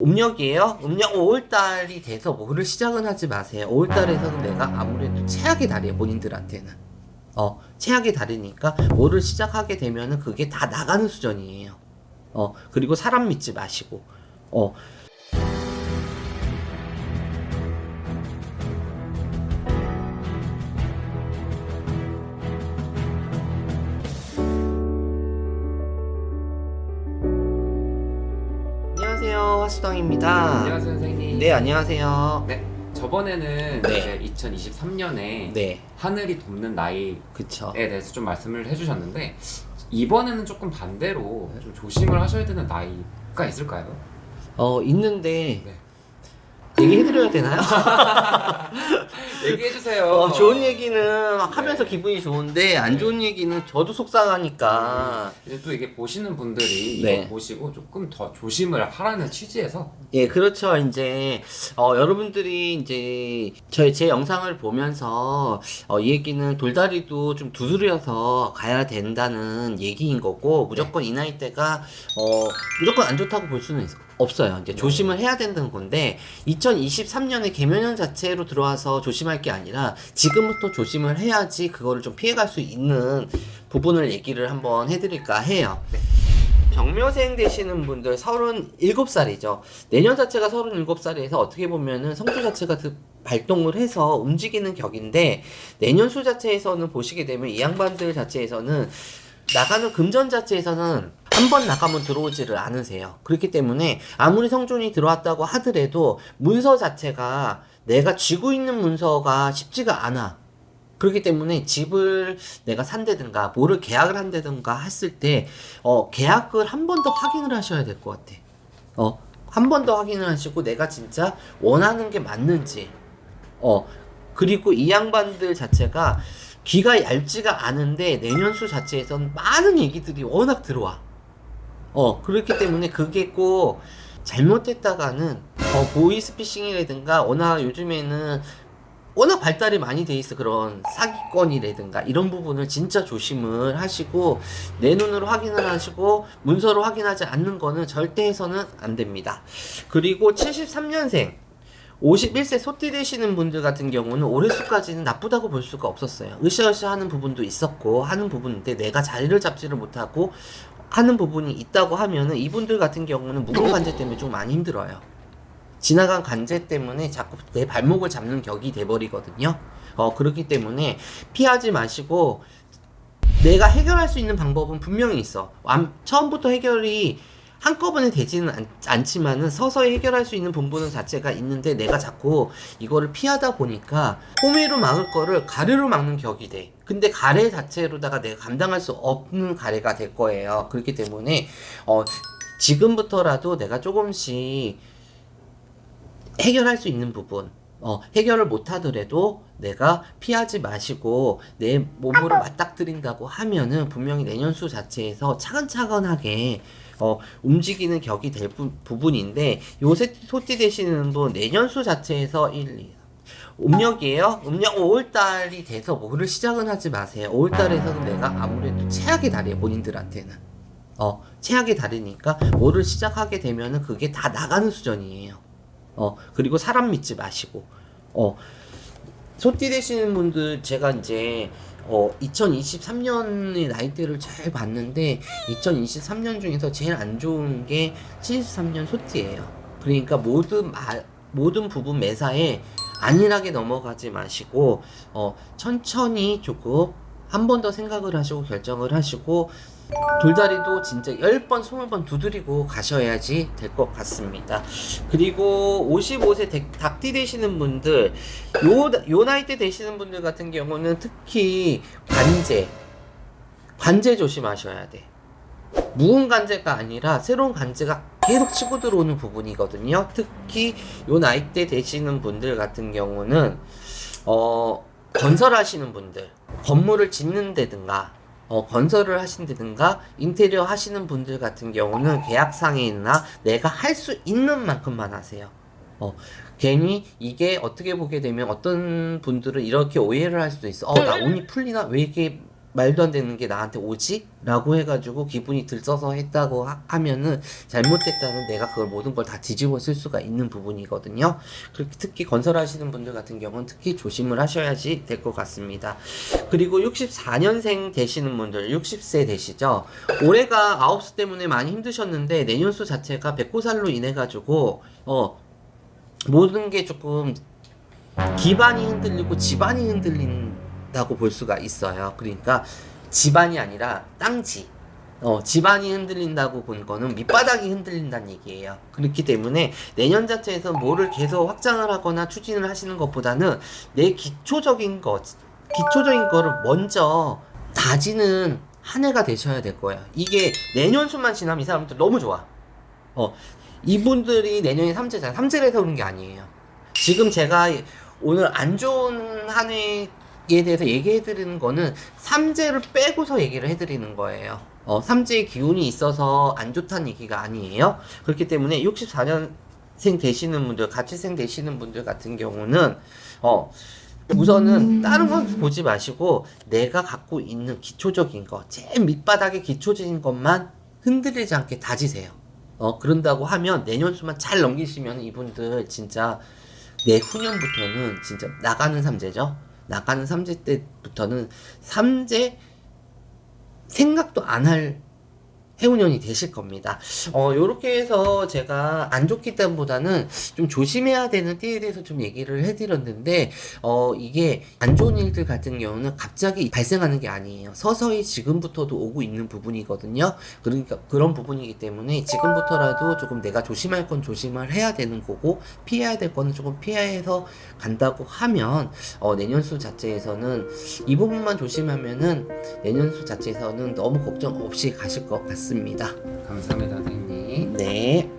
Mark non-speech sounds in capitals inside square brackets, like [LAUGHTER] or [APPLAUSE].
음력이에요? 음력 5월달이 돼서 뭐를 시작은 하지 마세요. 5월달에서는 내가 아무래도 최악의 달이에요, 본인들한테는. 어, 최악의 달이니까 뭐를 시작하게 되면은 그게 다 나가는 수준이에요. 어, 그리고 사람 믿지 마시고, 어, 안녕하세요, 화수당입니다. 안녕하세요 선생님. 네, 안녕하세요. 네, 저번에는 네. 이제 2023년에 네, 하늘이 돕는 나이에 그쵸. 대해서 좀 말씀을 해주셨는데 이번에는 조금 반대로 좀 조심을 하셔야 되는 나이가 있을까요? 어, 있는데, 네. 얘기해드려야 되나요? [LAUGHS] 얘기해 주세요. 어, 좋은 얘기는 하면서 기분이 좋은데 안 네. 좋은 얘기는 저도 속상하니까 이제 또 이게 보시는 분들이 네. 이거 보시고 조금 더 조심을 하라는 취지에서 예 그렇죠 이제 어, 여러분들이 이제 저희 제 영상을 보면서 어, 이 얘기는 돌다리도 좀 두드려서 가야 된다는 얘기인 거고 무조건 이 나이 때가 어, 무조건 안 좋다고 볼 수는 있, 없어요 이제 네. 조심을 해야 된다는 건데 2023년에 개면연 자체로 들어와서 조심할 게 아니라 지금부터 조심을 해야지 그거를 좀 피해갈 수 있는 부분을 얘기를 한번 해드릴까 해요. 경묘생 되시는 분들 37살이죠. 내년 자체가 37살이라서 어떻게 보면은 성수 자체가 그 발동을 해서 움직이는 격인데 내년 수 자체에서는 보시게 되면 이 양반들 자체에서는 나가는 금전 자체에서는 한 번 나가면 들어오지를 않으세요. 그렇기 때문에 아무리 성존이 들어왔다고 하더라도 문서 자체가 내가 쥐고 있는 문서가 쉽지가 않아. 그렇기 때문에 집을 내가 산다든가 뭐를 계약을 한다든가 했을 때 어, 계약을 한 번 더 확인을 하셔야 될 것 같아. 어, 한 번 더 확인을 하시고 내가 진짜 원하는 게 맞는지. 어, 그리고 이 양반들 자체가 귀가 얇지가 않은데 내년수 자체에선 많은 얘기들이 워낙 들어와. 어, 그렇기 때문에 그게 꼭 잘못됐다가는 어, 보이스피싱이라든가 워낙 요즘에는 워낙 발달이 많이 돼 있어 그런 사기건이라든가 이런 부분을 진짜 조심을 하시고 내 눈으로 확인을 하시고 문서로 확인하지 않는 거는 절대 해서는 안 됩니다. 그리고 73년생 51세 소띠 되시는 분들 같은 경우는 올해 수까지는 나쁘다고 볼 수가 없었어요. 으쌰으쌰 하는 부분도 있었고 하는 부분인데 내가 자리를 잡지를 못하고 하는 부분이 있다고 하면은 이분들 같은 경우는 묵은 관제 때문에 좀 많이 힘들어요. 지나간 관제 때문에 자꾸 내 발목을 잡는 격이 돼버리거든요. 어, 그렇기 때문에 피하지 마시고 내가 해결할 수 있는 방법은 분명히 있어. 완, 처음부터 해결이 한꺼번에 되지는 않, 않지만은 서서히 해결할 수 있는 부분 자체가 있는데 내가 자꾸 이거를 피하다 보니까 호미로 막을 거를 가래로 막는 격이 돼. 근데 가래 자체로다가 내가 감당할 수 없는 가래가 될 거예요. 그렇기 때문에 어, 지금부터라도 내가 조금씩 해결할 수 있는 부분, 어, 해결을 못 하더라도 내가 피하지 마시고 내 몸으로 맞닥뜨린다고 하면은 분명히 내년수 자체에서 차근차근하게 어, 움직이는 격이 될 부, 부분인데 요새 소띠 되시는 분 내년수 자체에서 1, 2, 음력이에요? 음력 5월달이 돼서 뭐를 시작은 하지 마세요. 5월달에서는 내가 아무래도 최악의 달이에요, 본인들한테는. 어, 최악의 달이니까 뭐를 시작하게 되면은 그게 다 나가는 수준이에요. 어, 그리고 사람 믿지 마시고, 어, 소띠 되시는 분들 제가 이제 어 2023년의 나이대를 잘 봤는데 2023년 중에서 제일 안 좋은 게 73년 소띠예요. 그러니까 모든 마, 모든 부분 매사에 안일하게 넘어가지 마시고 어 천천히 조금 한 번 더 생각을 하시고 결정을 하시고 돌다리도 진짜 10번, 20번 두드리고 가셔야지 될 것 같습니다. 그리고 55세 닭- 닭띠 되시는 분들, 요, 요 나이 때 되시는 분들 같은 경우는 특히 관제, 관제 조심하셔야 돼. 묵은 관제가 아니라 새로운 관제가 계속 치고 들어오는 부분이거든요. 특히 요 나이 때 되시는 분들 같은 경우는, 어, 건설하시는 분들, 건물을 짓는다든가, 어, 건설을 하신다든가 인테리어 하시는 분들 같은 경우는 계약상이나 내가 할 수 있는 만큼만 하세요. 어, 괜히 이게 어떻게 보게 되면 어떤 분들은 이렇게 오해를 할 수도 있어. 어, 나 운이 풀리나? 왜 이렇게 말도 안 되는 게 나한테 오지? 라고 해가지고 기분이 들떠서 했다고 하, 하면은 잘못됐다는 내가 그걸 모든 걸 다 뒤집어 쓸 수가 있는 부분이거든요. 특히 건설하시는 분들 같은 경우는 특히 조심을 하셔야지 될 것 같습니다. 그리고 64년생 되시는 분들, 60세 되시죠? 올해가 아홉수 때문에 많이 힘드셨는데 내년수 자체가 백호살로 인해 가지고 어 모든 게 조금 기반이 흔들리고 집안이 흔들린 다고 볼 수가 있어요. 그러니까 집안이 아니라 땅지. 어, 집안이 흔들린다고 본 거는 밑바닥이 흔들린다는 얘기예요. 그렇기 때문에 내년 자체에서 뭐를 계속 확장을 하거나 추진을 하시는 것보다는 내 기초적인 것, 기초적인 거를 먼저 다지는 한 해가 되셔야 될 거예요. 이게 내년 수만 지나면 이 사람들 너무 좋아. 어, 이분들이 내년에 삼재잖아요. 삼재를 해서 그런 게 아니에요. 지금 제가 오늘 안 좋은 한 해 에 대해서 얘기해 드리는 거는 삼재를 빼고서 얘기를 해 드리는 거예요. 어, 삼재의 기운이 있어서 안 좋다는 얘기가 아니에요. 그렇기 때문에 64년생 되시는 분들, 가치생 되시는 분들 같은 경우는 어, 우선은 다른 건 보지 마시고 내가 갖고 있는 기초적인 거, 제일 밑바닥의 기초적인 것만 흔들리지 않게 다지세요. 어, 그런다고 하면 내년 수만 잘 넘기시면 이분들 진짜 내후년부터는 진짜 나가는 삼재죠. 나가는 삼재 때부터는 삼재 생각도 안 할 해운년이 되실 겁니다. 어, 요렇게 해서 제가 안 좋기 때문보다는 좀 조심해야 되는 때에 대해서 좀 얘기를 해드렸는데, 어, 이게 안 좋은 일들 같은 경우는 갑자기 발생하는 게 아니에요. 서서히 지금부터도 오고 있는 부분이거든요. 그러니까 그런 부분이기 때문에 지금부터라도 조금 내가 조심할 건 조심을 해야 되는 거고, 피해야 될 거는 조금 피해서 간다고 하면, 어, 내년수 자체에서는 이 부분만 조심하면은 내년수 자체에서는 너무 걱정 없이 가실 것 같습니다. 감사합니다, 선생님. 네.